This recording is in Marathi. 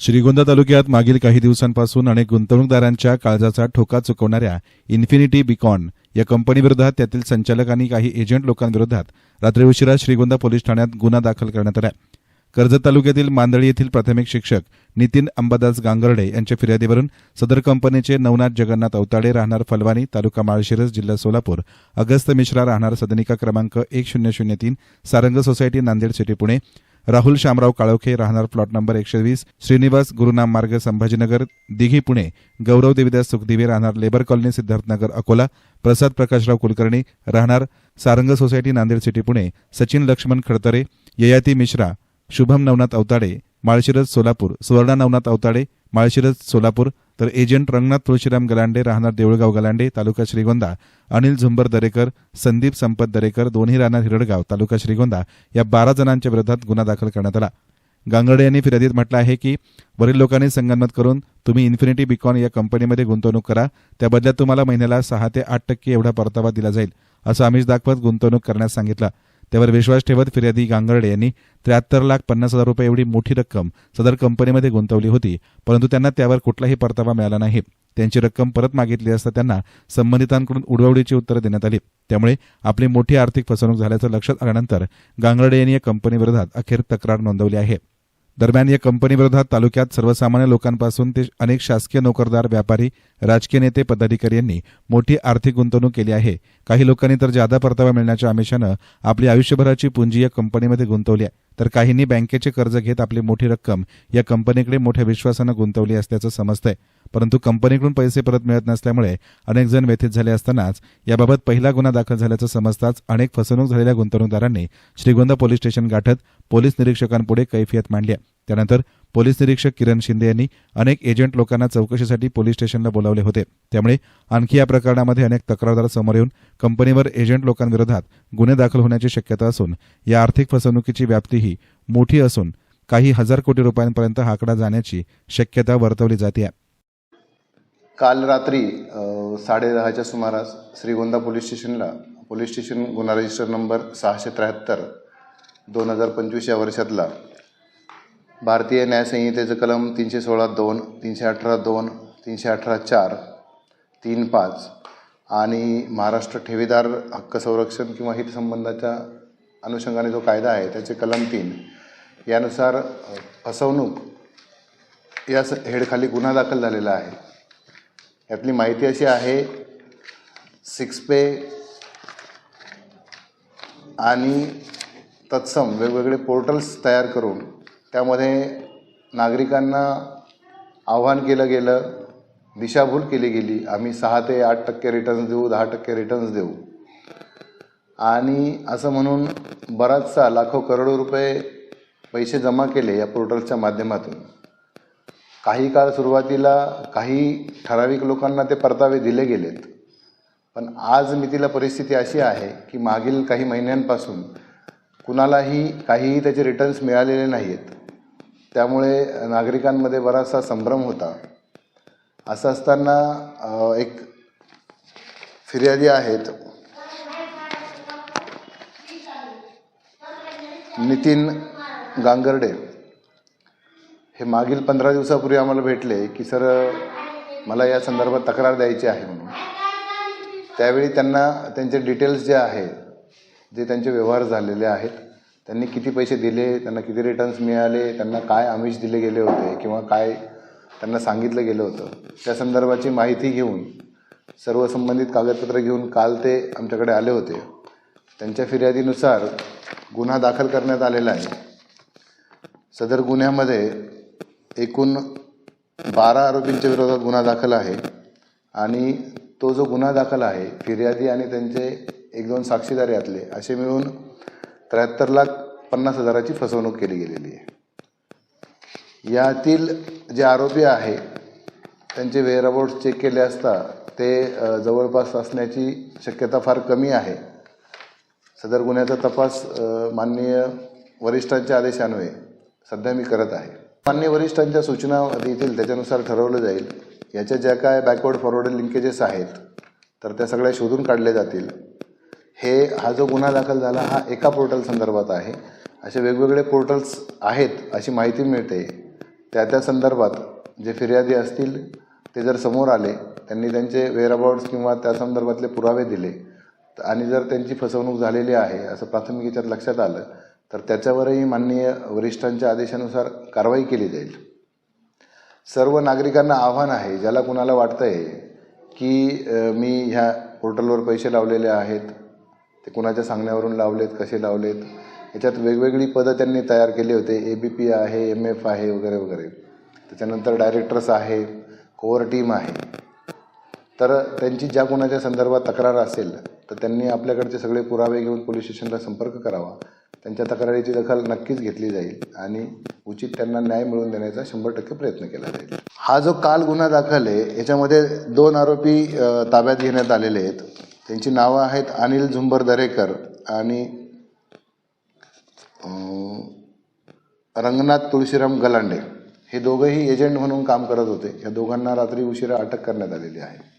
श्रीगोंदा तालुक्यात मागील काही दिवसांपासून अनेक गुंतवणूकदारांच्या काळजाचा ठोका चुकवणाऱ्या इन्फिनिटी बिकॉन या कंपनीविरोधात त्यातील संचालक आणि काही एजंट लोकांविरोधात रात्री उशिरा श्रीगोंदा पोलीस ठाण्यात गुन्हा दाखल करण्यात आला. कर्जत तालुक्यातील मांदळी येथील प्राथमिक शिक्षक नितीन अंबादास गांगर्डे यांच्या फिर्यादीवरून सदर कंपनीचे नवनाथ जगन्नाथ अवताडे राहणार फलवानी तालुका माळशिरस जिल्हा सोलापूर अगस्त मिश्रा राहणार सदनिका क्रमांक एक शून्य शून्य तीन सारंग सोसायटी नांदेड सिटी पुणे राहुल शामराव काळोखे राहणार प्लॉट नंबर एकशे वीस श्रीनिवास गुरुनाम मार्ग संभाजीनगर दिघी पुणे गौरव देवीदास सुखदिवे राहणार लेबर कॉलनी सिद्धार्थनगर अकोला प्रसाद प्रकाशराव कुलकर्णी राहणार सारंग सोसायटी नांदेड सिटी पुणे सचिन लक्ष्मण खडतरे ययाती मिश्रा शुभम नवनाथ अवताडे माळशिरस सोलापूर सुवर्णा नवनाथ अवताडे माळशिरस सोलापूर तर एजंट रंगनाथ तुळशीराम गलांडे राहणार देऊळगाव गलांडे तालुका श्रीगोंदा अनिल झुंबर दरेकर संदीप संपत दरेकर दोन्ही राहणार हिरडगाव तालुका श्रीगोंदा या बारा जणांच्या विरोधात गुन्हा दाखल करण्यात आला. गांगडे यांनी फिर्यादीत म्हटलं आहे की वरील लोकांनी संगनमत करून तुम्ही इन्फिनिटी बिकॉन या कंपनीमध्ये गुंतवणूक करा त्या बदल्यात तुम्हाला महिन्याला सहा ते आठ टक्के एवढा परतावा दिला जाईल असं आमिष दाखवत गुंतवणूक करण्यास सांगितलं. त्यावर विश्वास ठेवत फिर्यादी गांगर्डे यांनी त्र्याहत्तर लाख पन्नास हजार रुपये एवढी मोठी रक्कम सदर कंपनीमध्ये गुंतवली होती परंतु त्यांना त्यावर कुठलाही परतावा मिळाला नाही. त्यांची रक्कम परत मागितली असता त्यांना संबंधितांकडून उडवडीची उत्तरं देण्यात आली. त्यामुळे आपली मोठी आर्थिक फसवणूक झाल्याचं लक्षात आल्यानंतर गांगर्डे यांनी या कंपनीविरोधात अखेर तक्रार नोंदवली आहे. दरम्यान या कंपनीविरोधात तालुक्यात सर्वसामान्य लोकांपासून ते अनेक शासकीय नोकरदार व्यापारी राजकीय नेते पदाधिकारी यांनी मोठी आर्थिक गुंतवणूक केली आहे. काही लोकांनी तर जादा परतावा मिळण्याच्या आमिषानं आपली आयुष्यभराची पुंजी या कंपनीमध्ये गुंतवली आहे. तर काहींनी बँकेचे कर्ज घेत आपली मोठी रक्कम या कंपनीकडे मोठ्या विश्वासानं गुंतवली असल्याचं समजतंय. परंतु कंपनीकडून पैसे परत मिळत नसल्यामुळे अनेक जण व्यथित झाले असतानाच याबाबत पहिला गुन्हा दाखल झाल्याचं समजताच अनेक फसवणूक झालेल्या गुंतवणूकदारांनी श्रीगोंदा पोलीस स्टेशन गाठत पोलीस निरीक्षकांपुढे कैफियत मांडली. त्यानंतर पोलीस निरीक्षक किरण शिंदे यांनी अनेक एजंट लोकांना चौकशीसाठी पोलीस स्टेशनला बोलावले होते. त्यामुळे आणखी या प्रकरणामध्ये अनेक तक्रारदार समोर येऊन कंपनीवर एजंट लोकांविरोधात गुन्हे दाखल होण्याची शक्यता असून या आर्थिक फसवणुकीची व्याप्तीही मोठी असून काही हजार कोटी रुपयांपर्यंत हा आकडा जाण्याची शक्यता वर्तवली जाते काल रात्री साडेदहाच्या सुमारास श्रीगोंदा पोलीस स्टेशनला पोलीस स्टेशन गुन्हा रजिस्टर नंबर सहाशे त्र्याहत्तर दोन हजार पंचवीस या वर्षातला भारतीय न्यायसंहितेचं कलम तीनशे सोळा दोन तीनशे अठरा दोन तीनशे अठरा चार तीन पाच आणि महाराष्ट्र ठेवीदार हक्क संरक्षण किंवा हितसंबंधाच्या अनुषंगाने जो कायदा आहे त्याचे कलम तीन. यानुसार फसवणूक या स- हेडखाली गुन्हा दाखल झालेला आहे. यातली माहिती अशी आहे सिक्स पे आणि तत्सम वेगवेगळे पोर्टल्स तयार करून त्यामध्ये नागरिकांना आव्हान केलं गेलं दिशाभूल केली गेली आम्ही सहा ते आठ टक्के रिटर्न्स देऊ दहा टक्के रिटर्न्स देऊ. आणि असं म्हणून बराचसा लाखो करोडो रुपये पैसे जमा केले या पोर्टल्सच्या माध्यमातून. काही काळ सुरुवातीला काही ठराविक लोकांना ते परतावे दिले गेलेत. पण आज मितीला परिस्थिती अशी आहे की मागील काही महिन्यांपासून कुणालाही काहीही त्याचे रिटर्न्स मिळालेले नाही आहेत त्यामुळे नागरिकांमध्ये बराचसा संभ्रम होता. असं असताना एक फिर्यादी आहेत. नितीन गांगर्डे. हे मागील पंधरा दिवसापूर्वी आम्हाला भेटले की सर मला या संदर्भात तक्रार द्यायची आहे म्हणून. त्यावेळी त्यांना त्यांचे डिटेल्स जे आहे जे त्यांचे व्यवहार झालेले आहेत त्यांनी किती पैसे दिले त्यांना किती रिटर्न्स मिळाले त्यांना काय आमिष दिले गेले होते किंवा काय त्यांना सांगितलं गेलं होतं त्या संदर्भाची माहिती घेऊन सर्व संबंधित कागदपत्र घेऊन काल ते आमच्याकडे आले होते. त्यांच्या फिर्यादीनुसार गुन्हा दाखल करण्यात आलेला आहे. सदर गुन्ह्यामध्ये एकूण बारा आरोपींच्या विरोधात गुन्हा दाखल आहे आणि तो जो गुन्हा दाखल आहे फिर्यादी आणि त्यांचे एक दोन साक्षीदार यातले असे मिळून त्र्याहत्तर लाख पन्नास हजाराची फसवणूक केली गेलेली आहे. यातील जे आरोपी आहे त्यांचे वेअरअबाउट्स चेक केले असता ते जवळपास असण्याची शक्यता फार कमी आहे. सदर गुन्ह्याचा तपास माननीय वरिष्ठांच्या आदेशान्वये सध्या मी करत आहे. माननीय वरिष्ठांच्या सूचना येतील त्याच्यानुसार ठरवलं जाईल. याच्या ज्या काय बॅकवर्ड फॉरवर्ड लिंकेजेस आहेत तर त्या सगळ्या शोधून काढल्या जातील. हे हा जो गुन्हा दाखल झाला हा एका पोर्टल संदर्भात आहे. असे वेगवेगळे पोर्टल्स आहेत अशी माहिती मिळते. त्या त्या संदर्भात जे फिर्यादी असतील ते जर समोर आले त्यांनी त्यांचे वेअरअबाउट्स किंवा त्या संदर्भातले पुरावे दिले आणि जर त्यांची फसवणूक झालेली आहे असं प्राथमिक याच्यात लक्षात आलं तर त्याच्यावरही माननीय वरिष्ठांच्या आदेशानुसार कारवाई केली जाईल. सर्व नागरिकांना आव्हान आहे ज्याला कुणाला वाटतंय की मी ह्या पोर्टलवर पैसे लावलेले आहेत ते कुणाच्या सांगण्यावरून लावलेत कसे लावलेत? याच्यात वेगवेगळी पदं त्यांनी तयार केली होते. ए बी पी आहे एम एफ आहे वगैरे वगैरे. त्याच्यानंतर डायरेक्टर्स आहे कोअर टीम आहे. तर त्यांची ज्या कोणाच्या संदर्भात तक्रार असेल तर त्यांनी आपल्याकडचे सगळे पुरावे घेऊन पोलीस स्टेशनला संपर्क करावा. त्यांच्या तक्रारीची दखल नक्कीच घेतली जाईल आणि उचित त्यांना न्याय मिळवून देण्याचा शंभर टक्के प्रयत्न केला जाईल. हा जो काल गुन्हा दाखल आहे याच्यामध्ये दोन आरोपी ताब्यात घेण्यात आलेले आहेत. त्यांची नावं आहेत अनिल झुंबर दरेकर आणि रंगनाथ तुळशीराम गलांडे. हे दोघंही एजंट म्हणून काम करत होते. या दोघांना रात्री उशिरा अटक करण्यात आलेली आहे.